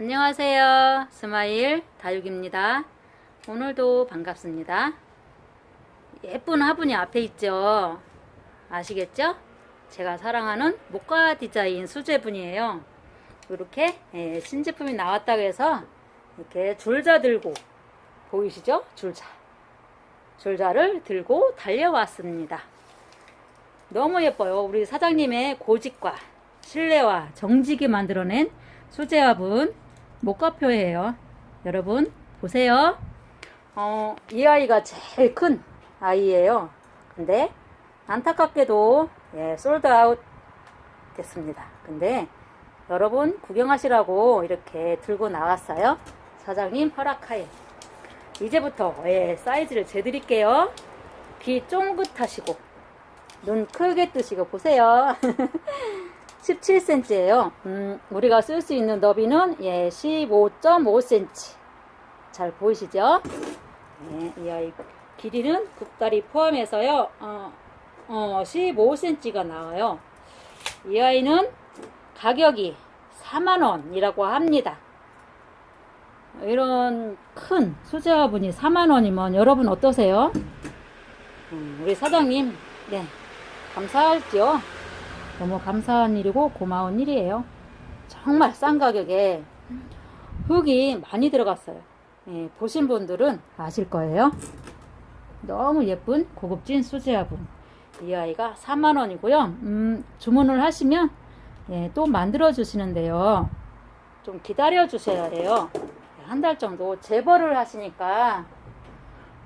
안녕하세요. 스마일 다육입니다. 오늘도 반갑습니다. 예쁜 화분이 앞에 있죠? 아시겠죠? 제가 사랑하는 목화 디자인 수제분이에요. 이렇게 예, 신제품이 나왔다고 해서 이렇게 줄자 들고 보이시죠? 줄자. 줄자를 들고 달려왔습니다. 너무 예뻐요. 우리 사장님의 고집과 신뢰와 정직이 만들어낸 수제화분 목화표예요. 여러분 보세요. 어, 이 아이가 제일 큰 아이예요. 근데 안타깝게도 예, 솔드아웃 됐습니다. 근데 여러분 구경하시라고 이렇게 들고 나왔어요. 사장님 허락하에 이제부터 예, 사이즈를 재드릴게요. 귀 쫑긋하시고 눈 크게 뜨시고 보세요. 17cm예요. 음, 우리가 쓸 수 있는 너비는 예, 15.5cm. 잘 보이시죠? 예, 이 아이 길이는 굽다리 포함해서요. 어, 어, 15cm가 나와요. 이 아이는 가격이 4만원이라고 합니다. 이런 큰 수제화분이 4만원이면 여러분 어떠세요? 음, 우리 사장님, 네, 감사하죠? 너무 감사한 일이고 고마운 일이에요. 정말 싼 가격에 흙이 많이 들어갔어요. 예, 보신 분들은 아실 거예요. 너무 예쁜 고급진 수제 화분. 이 아이가 4만원이고요. 음, 주문을 하시면 예, 또 만들어 주시는데요. 좀 기다려 주셔야 해요. 한 달 정도 재벌을 하시니까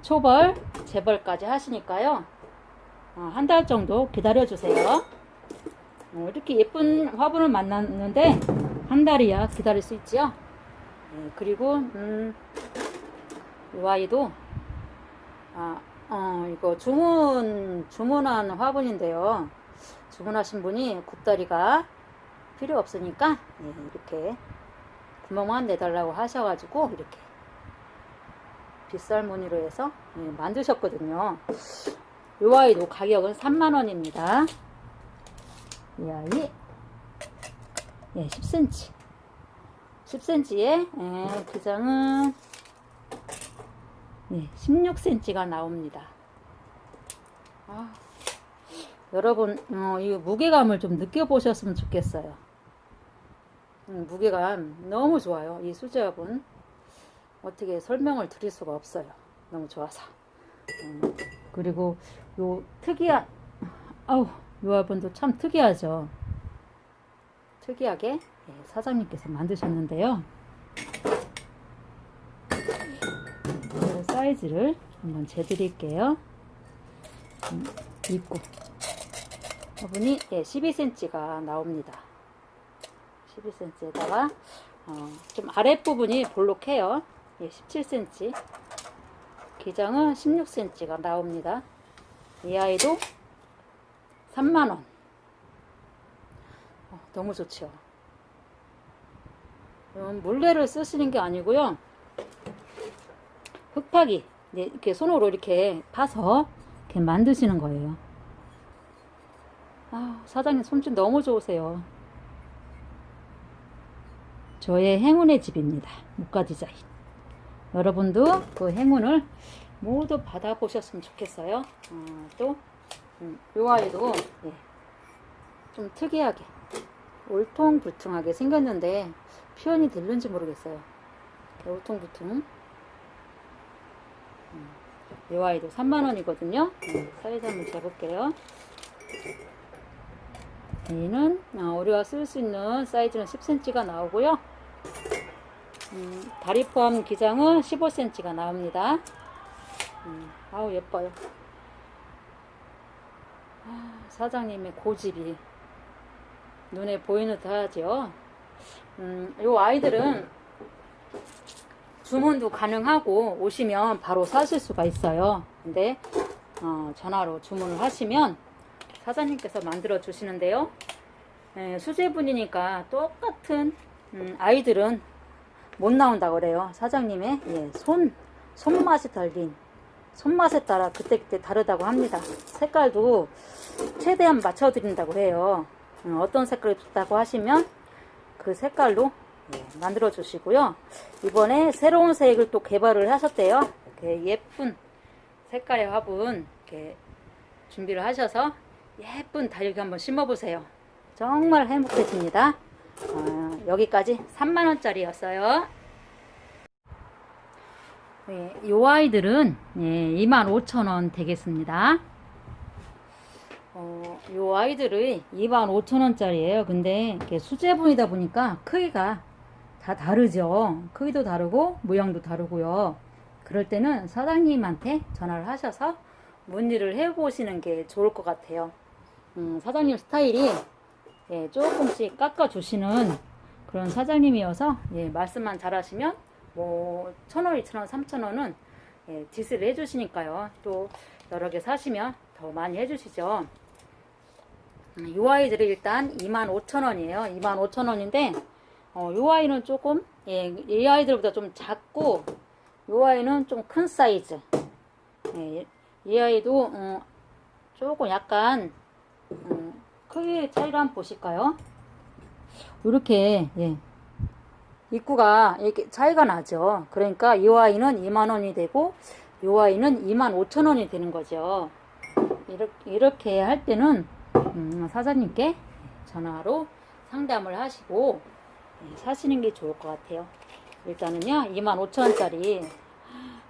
초벌, 재벌까지 하시니까요. 어, 한달 정도 기다려 주세요. 어, 이렇게 예쁜 화분을 만났는데 한 달이야 기다릴 수 있지요. 예, 그리고 음, 이 아이도 아, 어, 이거 주문 주문한 화분인데요. 주문하신 분이 굽다리가 필요 없으니까 예, 이렇게 구멍만 내달라고 하셔가지고 이렇게 빗살 무늬로 해서 예, 만드셨거든요. 이 아이도 가격은 3만원입니다. 이 아이 예, 10cm 10cm에 예, 기장은 예, 16cm가 나옵니다. 아, 여러분 어, 이 무게감을 좀 느껴보셨으면 좋겠어요. 음, 무게감 너무 좋아요. 이 수제화분 어떻게 설명을 드릴 수가 없어요. 너무 좋아서. 음, 그리고 요 특이한 아우 이 화분도 참 특이하죠. 특이하게 예, 사장님께서 만드셨는데요. 그 사이즈를 한번 재드릴게요. 음, 입구 화분이 예, 12cm가 나옵니다. 12cm에다가 어, 좀 아랫부분이 볼록해요. 예, 17cm. 기장은 16cm가 나옵니다. 이 아이도 3만원. 어, 너무 좋죠. 음, 물레를 쓰시는 게 아니고요. 흙파기. 네, 이렇게 손으로 이렇게 파서 이렇게 만드시는 거예요. 아, 사장님 손짓 너무 좋으세요. 저의 행운의 집입니다. 목가 디자인. 여러분도 그 행운을 모두 받아보셨으면 좋겠어요. 어, 또, 음, 요 아이도 예, 좀 특이하게 울퉁불퉁하게 생겼는데 표현이 될는지 모르겠어요. 울퉁불퉁. 음, 요 아이도 3만원이거든요. 음, 사이즈 한번 재볼게요. 얘는 어, 우리가 쓸 수 있는 사이즈는 10cm가 나오고요. 음, 다리 포함 기장은 15cm가 나옵니다. 음, 아우 예뻐요. 아, 사장님의 고집이 눈에 보이는 듯 하죠. 음, 요 아이들은 주문도 가능하고 오시면 바로 사실 수가 있어요. 근데 어, 전화로 주문을 하시면 사장님께서 만들어 주시는데요. 예, 수제분이니까 똑같은 음, 아이들은 못 나온다 그래요. 사장님의 예, 손 손맛이 달린 손맛에 따라 그때그때 다르다고 합니다. 색깔도 최대한 맞춰 드린다고 해요. 음, 어떤 색깔이 좋다고 하시면 그 색깔로 예, 만들어 주시고요. 이번에 새로운 색을 또 개발을 하셨대요. 이렇게 예쁜 색깔의 화분 이렇게 준비를 하셔서 예쁜 다육이 한번 심어보세요. 정말 행복해집니다. 어, 여기까지 3만원짜리였어요. 네, 이 아이들은 예, 25,000원 되겠습니다. 어, 요 아이들이 25,000원짜리예요. 근데 수제분이다 보니까 크기가 다 다르죠. 크기도 다르고 모양도 다르고요. 그럴 때는 사장님한테 전화를 하셔서 문의를 해보시는 게 좋을 것 같아요. 음, 사장님 스타일이 예, 조금씩 깎아주시는 그런 사장님이어서 예, 말씀만 잘하시면 뭐 천 원, 이천 원, 삼천 원은 예, 디스를 해주시니까요. 또 여러 개 사시면 더 많이 해주시죠. 음, 이 아이들이 일단 25,000원이에요. 25,000원인데 어, 이 아이는 조금 예, 이 아이들보다 좀 작고 이 아이는 좀 큰 사이즈. 예, 이 아이도 어, 조금 약간 음, 크기 차이를 한번 보실까요? 이렇게 예, 입구가 이렇게 차이가 나죠. 그러니까 이 아이는 2만 원이 되고 이 아이는 2만 5천 원이 되는 거죠. 이렇게, 이렇게 할 때는 음, 사장님께 전화로 상담을 하시고 예, 사시는 게 좋을 것 같아요. 일단은요, 25,000원짜리.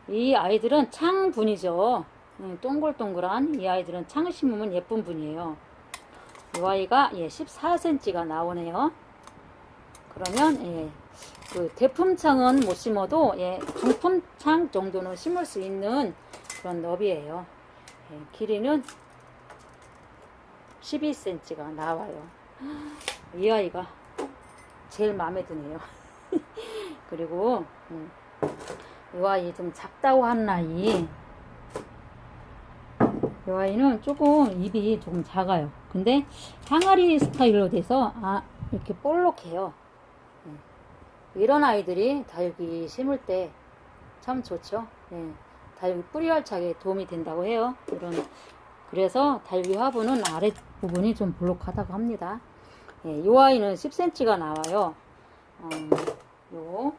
이 아이들은 창분이죠. 음, 동글동글한 이 아이들은 창 심으면 예쁜 분이에요. 이 아이가 예, 14cm가 나오네요. 그러면 예, 그 대품창은 못 심어도 예, 중품창 정도는 심을 수 있는 그런 너비예요. 예, 길이는 12cm가 나와요. 이 아이가 제일 마음에 드네요. 그리고 음, 이 아이 좀 작다고 하는 아이 이 아이는 조금 입이 조금 작아요. 근데 항아리 스타일로 돼서 아 이렇게 볼록해요. 음. 이런 아이들이 다육이 심을 때 참 좋죠. 예. 다육이 뿌리 활착에 도움이 된다고 해요. 이런 그래서 다육이 화분은 아래 부분이 좀 볼록하다고 합니다. 예, 이 아이는 10cm가 나와요. 어, 요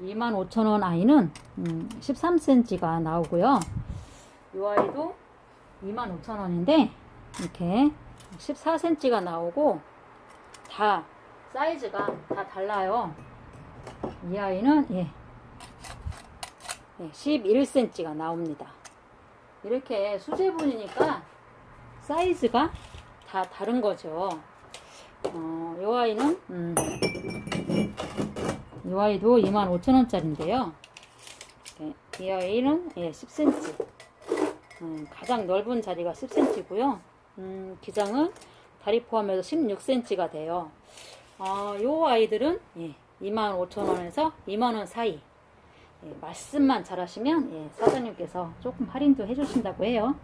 25,000원 아이는 음, 13cm가 나오고요. 이 아이도 25,000원인데 이렇게 14cm가 나오고 다 사이즈가 다 달라요. 이 아이는 예, 예, 11cm가 나옵니다. 이렇게 수제분이니까 사이즈가 다 다른 거죠. 어, 이 아이는 음, 이 아이도 25,000원짜리인데요. 네, 이 아이는 예, 10cm. 음, 가장 넓은 자리가 10cm고요. 음, 기장은 다리 포함해서 16cm가 돼요. 어, 요 아이들은 예, 25,000원에서 2만원 사이. 예, 말씀만 잘하시면 예, 사장님께서 조금 할인도 해주신다고 해요.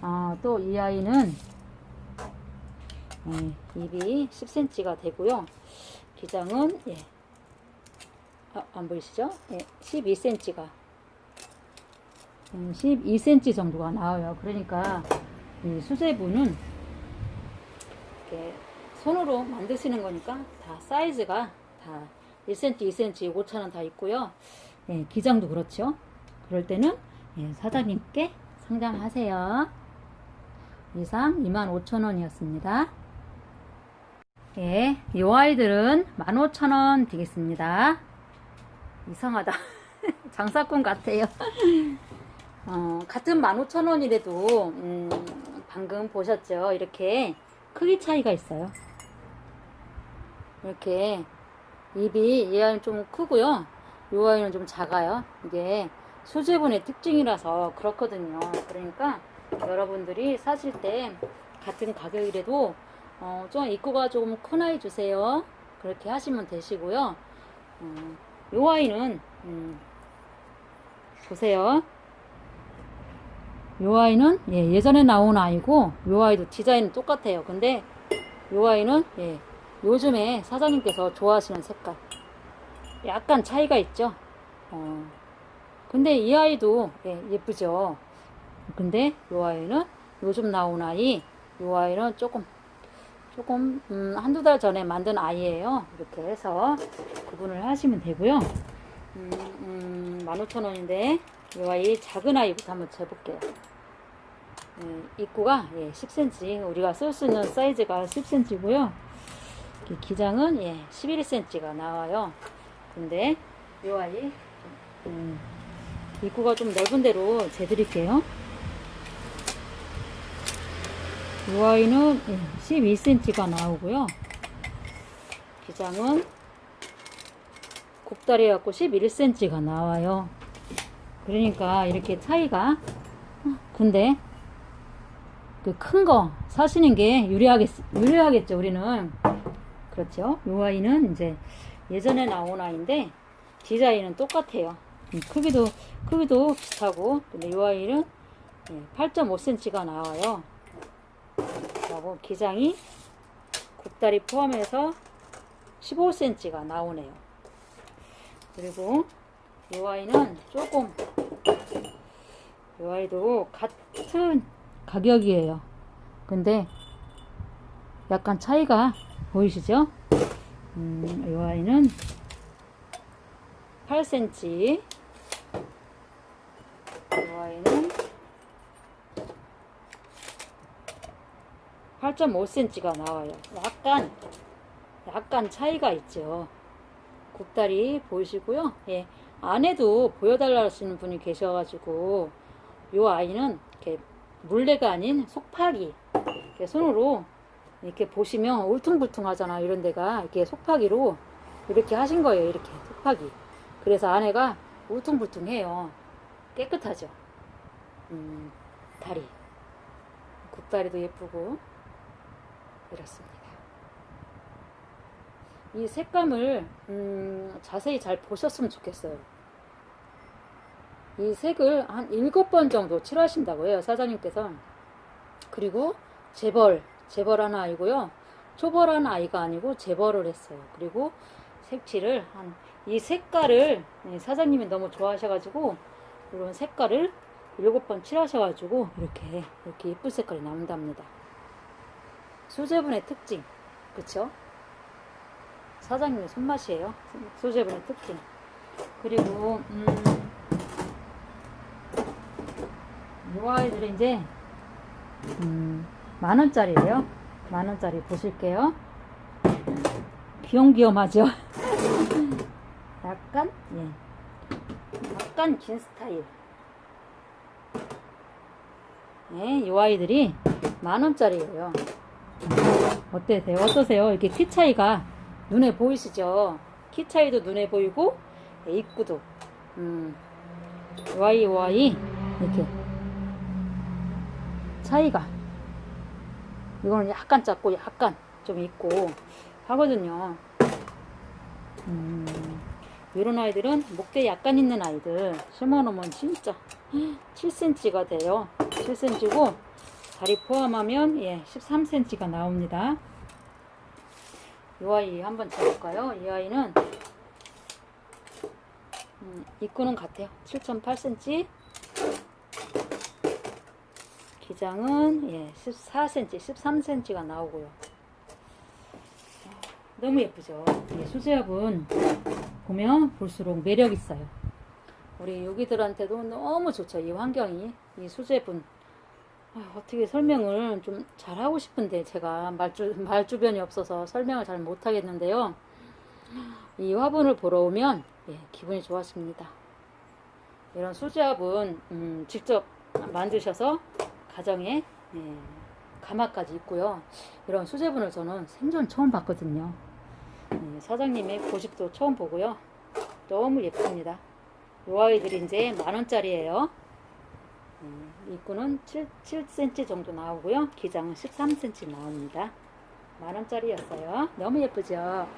아, 또 이 아이는 예, 입이 10cm가 되고요. 기장은 예, 아, 안 보이시죠? 예, 12cm가 음, 12cm 정도가 나와요. 그러니까 이 수제부는 이렇게 손으로 만드시는 거니까 다 사이즈가 다 1cm, 2cm, 5천원 다 있고요. 예, 기장도 그렇죠. 그럴 때는 예, 사장님께 상담하세요. 이상 25,000원이었습니다. 예, 이 아이들은 15,000원 되겠습니다. 이상하다. 장사꾼 같아요. 어, 같은 15,000원이라도, 음, 방금 보셨죠? 이렇게 크기 차이가 있어요. 이렇게 입이 이 아이는 좀 크고요. 이 아이는 좀 작아요. 이게 수제분의 특징이라서 그렇거든요. 그러니까 여러분들이 사실 때 같은 가격이라도 어, 좀 입구가 조금 큰 아이 주세요. 그렇게 하시면 되시고요. 음, 요 아이는 음, 보세요. 요 아이는 예, 예전에 나온 아이고 요 아이도 디자인은 똑같아요. 근데 요 아이는 예, 요즘에 사장님께서 좋아하시는 색깔 약간 차이가 있죠. 어, 근데 이 아이도 예, 예쁘죠. 근데 요 아이는 요즘 나온 아이 요 아이는 조금 조금 음, 한두 달 전에 만든 아이예요. 이렇게 해서 구분을 하시면 되고요. 음, 음, 15,000원인데 이 아이 작은 아이부터 한번 재볼게요. 예, 입구가 예, 10cm 우리가 쓸 수 있는 사이즈가 10cm고요. 기장은 예, 11cm가 나와요. 근데 이 아이 음, 입구가 좀 넓은 대로 재드릴게요. 이 아이는 12cm가 나오고요. 기장은 곱다리 갖고 11cm가 나와요. 그러니까 이렇게 차이가 근데 그 큰 거 사시는 게 유리하겠 유리하겠죠 우리는 그렇죠. 이 아이는 이제 예전에 나온 아이인데 디자인은 똑같아요. 음, 크기도 크기도 비슷하고 근데 이 아이는 8.5cm가 나와요. 그리고 기장이 곱다리 포함해서 15cm가 나오네요. 그리고 이 아이는 조금 이 아이도 같은 가격이에요. 근데 약간 차이가 보이시죠? 음, 이 아이는 8cm 이 아이는 8.5cm가 나와요. 약간 약간 차이가 있죠. 굽다리 보이시고요. 예. 안에도 보여달라 하시는 분이 계셔가지고 요 아이는 이렇게 물레가 아닌 속파기 손으로 이렇게 보시면 울퉁불퉁 하잖아 이런 데가. 이렇게 속파기로 이렇게 하신 거예요 이렇게. 속파기 그래서 안에가 울퉁불퉁해요. 깨끗하죠? 음, 다리. 굽다리도 예쁘고. 이렇습니다. 이 색감을 음, 자세히 잘 보셨으면 좋겠어요. 이 색을 한 일곱 번 정도 칠하신다고 해요, 사장님께서. 그리고 재벌, 재벌한 아이고요. 초벌한 아이가 아니고 재벌을 했어요. 그리고 색칠을 한, 이 색깔을 네, 사장님이 너무 좋아하셔가지고, 이런 색깔을 일곱 번 칠하셔가지고, 이렇게, 이렇게 예쁜 색깔이 나온답니다. 수제분의 특징. 그쵸? 사장님의 손맛이에요. 소재분의 특징. 그리고 음, 이 아이들은 이제 음, 만 원짜리예요. 만 원짜리 보실게요. 귀염귀염하죠. 약간 예, 약간 긴 스타일. 네, 이 아이들이 만 원짜리예요. 어때세요? 어떠세요? 이렇게 키 차이가 눈에 보이시죠? 키 차이도 눈에 보이고 네, 입구도 음, Y Y 이렇게 차이가 이거는 약간 작고 약간 좀 있고 하거든요. 음, 이런 아이들은 목대 약간 있는 아이들 심어놓으면 진짜 7cm가 돼요. 7cm고 다리 포함하면 예 13cm가 나옵니다. 이 아이 한번 재볼까요? 이 아이는 음, 입구는 같아요. 7.8cm 기장은 예, 14cm, 13cm가 나오고요. 너무 예쁘죠? 예, 수제합은 보면 볼수록 매력 있어요. 우리 여기들한테도 너무 좋죠. 이 환경이 이 수제분 아, 어떻게 설명을 좀 잘하고 싶은데 제가 말주, 말주변이 없어서 설명을 잘 못하겠는데요. 이 화분을 보러 오면 예, 기분이 좋아집니다. 이런 수제화분 음, 직접 만드셔서 가정에 예, 가마까지 있고요. 이런 수제분을 저는 생전 처음 봤거든요. 예, 사장님의 고집도 처음 보고요. 너무 예쁩니다. 이 아이들이 이제 만원짜리예요. 음, 입구는 7, 7cm 정도 나오고요. 기장은 13cm 나옵니다. 만원짜리였어요. 너무 예쁘죠?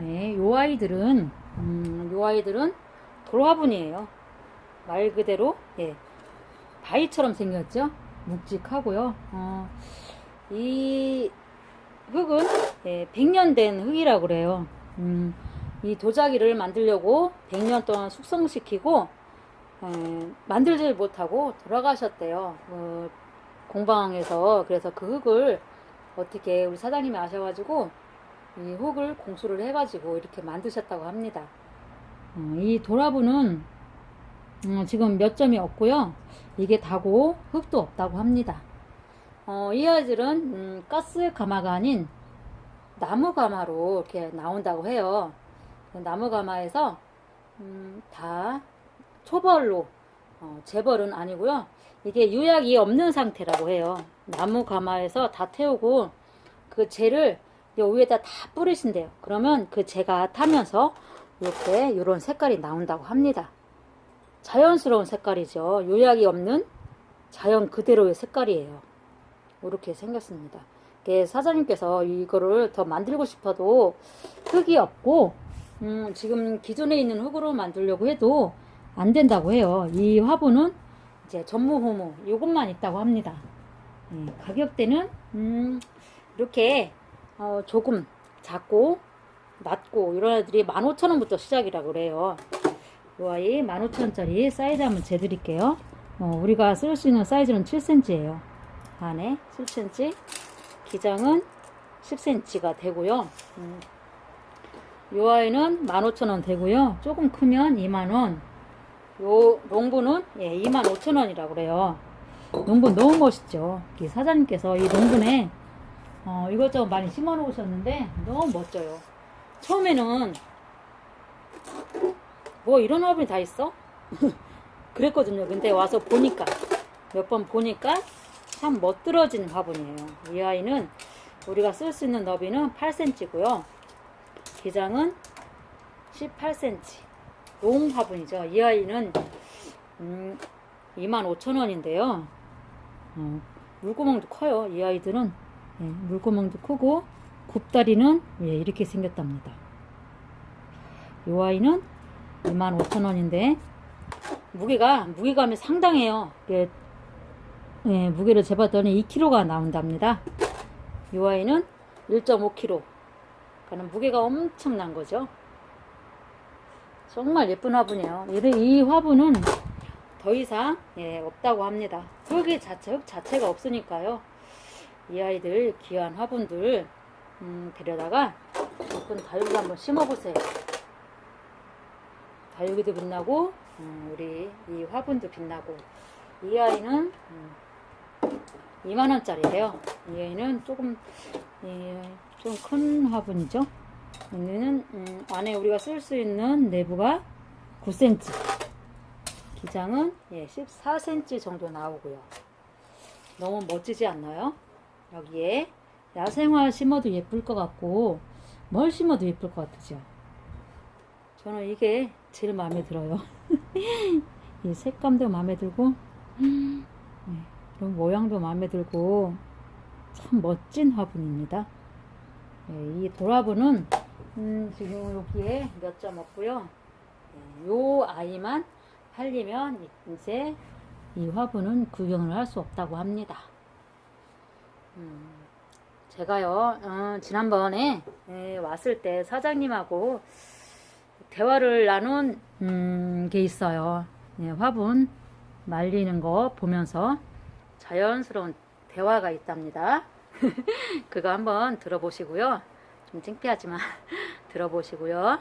예, 요 아이들은, 음, 요 아이들은 돌화분이에요. 말 그대로, 예, 바위처럼 생겼죠? 묵직하고요. 어, 이 흙은, 예, 100년 된 흙이라고 그래요. 음, 이 도자기를 만들려고 100년 동안 숙성시키고, 에, 만들지 못하고 돌아가셨대요. 어, 공방에서 그래서 그 흙을 어떻게 우리 사장님이 아셔가지고 이 흙을 공수를 해가지고 이렇게 만드셨다고 합니다. 어, 이 도라부는 음, 지금 몇 점이 없고요. 이게 다고 흙도 없다고 합니다. 어, 이 아이들은 음, 가스 가마가 아닌 나무 가마로 이렇게 나온다고 해요. 나무 가마에서 음, 다 초벌로 어, 재벌은 아니고요. 이게 유약이 없는 상태라고 해요. 나무 가마에서 다 태우고 그 재를 요 위에다 다 뿌리신대요. 그러면 그 재가 타면서 이렇게 이런 색깔이 나온다고 합니다. 자연스러운 색깔이죠. 요약이 없는 자연 그대로의 색깔이에요. 이렇게 생겼습니다. 사장님께서 이거를 더 만들고 싶어도 흙이 없고 음, 지금 기존에 있는 흙으로 만들려고 해도 안 된다고 해요. 이 화분은 이제 전무후무 이것만 있다고 합니다. 예, 가격대는 음, 이렇게 어, 조금 작고 낮고 이런 애들이 15,000원부터 시작이라고 그래요. 이 아이 15,000원짜리 사이즈 한번 재드릴게요. 어, 우리가 쓸 수 있는 사이즈는 7cm예요. 안에 7cm, 기장은 10cm가 되고요. 음, 이 아이는 15,000원 되고요. 조금 크면 2만원. 요 농부는 예, 25,000원이라고 그래요. 농분 너무 멋있죠. 이 사장님께서 이 농분에 어, 이것저것 많이 심어 놓으셨는데 너무 멋져요. 처음에는 뭐 이런 화분이 다 있어? 그랬거든요. 근데 와서 보니까 몇 번 보니까 참 멋들어진 화분이에요. 이 아이는 우리가 쓸 수 있는 너비는 8cm고요. 기장은 18cm. 롱 화분이죠. 이 아이는 음, 25,000원인데요. 어, 물구멍도 커요. 이 아이들은 예, 물구멍도 크고 굽다리는 예, 이렇게 생겼답니다. 이 아이는 25,000원인데 무게가 무게감이 상당해요. 이게, 예, 무게를 재봤더니 2kg가 나온답니다. 이 아이는 1.5kg. 그러니까 무게가 엄청난 거죠. 정말 예쁜 화분이에요. 이, 이 화분은 더 이상 예, 없다고 합니다. 흙이 자체 흙 자체가 없으니까요. 이 아이들 귀한 화분들 음, 데려다가 예쁜 다육이 한번 심어보세요. 다육이도 빛나고 음, 우리 이 화분도 빛나고 이 아이는 음, 2만 원짜리예요. 이 아이는 조금 예, 좀큰 화분이죠. 얘는 음, 안에 우리가 쓸 수 있는 내부가 9cm, 기장은 예, 14cm 정도 나오고요. 너무 멋지지 않나요? 여기에 야생화 심어도 예쁠 것 같고 뭘 심어도 예쁠 것 같으죠. 저는 이게 제일 마음에 들어요. 이 색감도 마음에 들고 네, 이런 모양도 마음에 들고 참 멋진 화분입니다. 네, 이 도라부는 음, 지금 여기에 몇 점 없고요. 네, 요 아이만 팔리면 이제 이 화분은 구경을 할 수 없다고 합니다. 음, 제가요, 어, 지난번에 예, 왔을 때 사장님하고 대화를 나눈 음, 게 있어요. 예, 화분 말리는 거 보면서 자연스러운 대화가 있답니다. 그거 한번 들어보시고요. 좀 창피하지만 들어보시고요.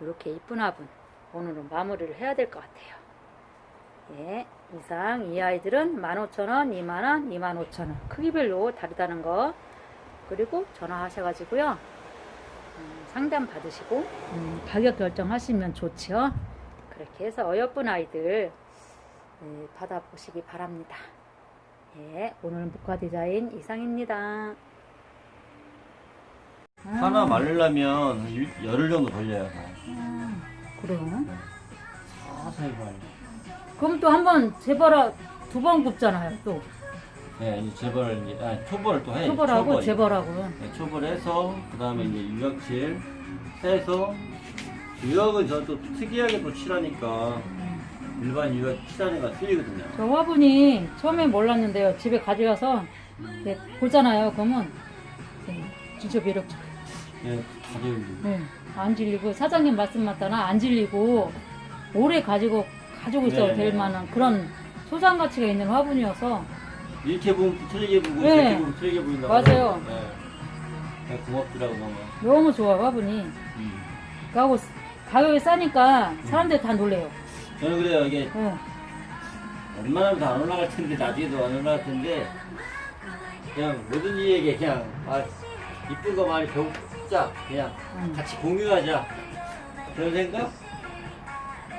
이렇게 이쁜 화분 오늘은 마무리를 해야 될 것 같아요. 예, 이상 이 아이들은 15,000원, 2만원, 25,000원 크기별로 다르다는 거 그리고 전화하셔가지고요 음, 상담 받으시고. 음, 가격 결정하시면 좋지요 그렇게 해서 어여쁜 아이들 예, 받아보시기 바랍니다. 예, 오늘 목화 디자인 이상입니다. 하나 말리려면 유- 열흘 정도 걸려요. 음, 그래요? 자세히 말려. 그럼 또 한번 재벌아 두번 굽잖아요 또 네, 이제 재벌을 이제 아, 초벌을 또 해. 초벌하고 초벌이. 재벌하고 네, 초벌해서 그 다음에 이제 유약칠 해서 유약은 저또 특이하게 또 칠하니까 일반 유약 칠하니까 틀리거든요. 저 화분이 처음에 몰랐는데요. 집에 가져와서 이렇게 보잖아요. 그러면 네, 진짜 매력적. 네, 다들 네, 안 질리고 사장님 말씀 맞다나 안 질리고 오래 가지고 가지고 있어도 네. 될 만한 그런 소장 가치가 있는 화분이어서 이렇게 보면 또 틀리게 보고 네. 이렇게 보면 틀리게 보인다고. 맞아요. 네. 그냥 고맙더라고 너무. 너무 좋아 화분이. 음. 그하고 가격이 싸니까 사람들이 다 놀래요. 저는 그래요 이게 예. 웬만하면 다 안 올라갈 텐데 나중에도 안 올라갈 텐데 그냥 모든 이에게 그냥 아 이쁜 거 많이 배우자 그냥 음. 같이 공유하자 그런 생각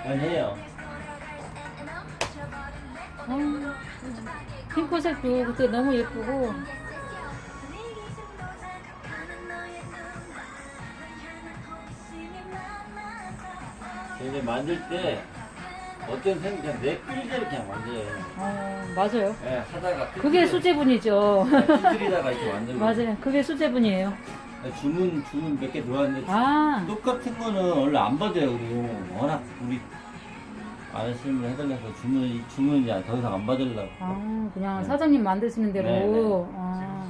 많이 해요. 핑크색도 그때 너무 예쁘고 근데 만들 때 어떤 생각 그냥 내 꿀대로 그냥 만들어요. 어, 맞아요. 예, 하다가 그게 수제분이죠. 뚜드리다가 이렇게 만들고 맞아요. 그게 수제분이에요. 주문 주문 몇 개 들어왔는데 아, 똑같은 거는 원래 안 받아요 그리고 워낙 우리 아저씨를 해달라서 주문 주문 이제 더 이상 안 받으려고 아 그냥 네. 사장님 만드시는 대로. 네, 네. 아.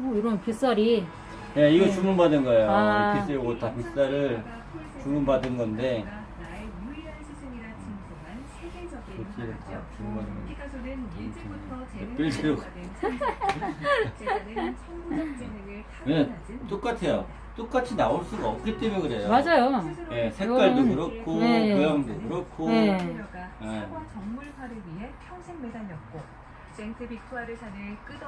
어, 이런 빗살이. 예 이거 네. 주문 받은 거예요 아. 비싸 요거 다 비싸를 주문 받은 건데 다. 주문은 재능을 네, 타고나진 똑같아요 똑같이 나올 수가 없기 때문에 그래요 맞아요. 예 색깔도 이거는- 그렇고 네. 모양도 그렇고 네. 네. 사과 정물화를 위해 평생 매달렸고 생트 빅투아르 산을 끝없이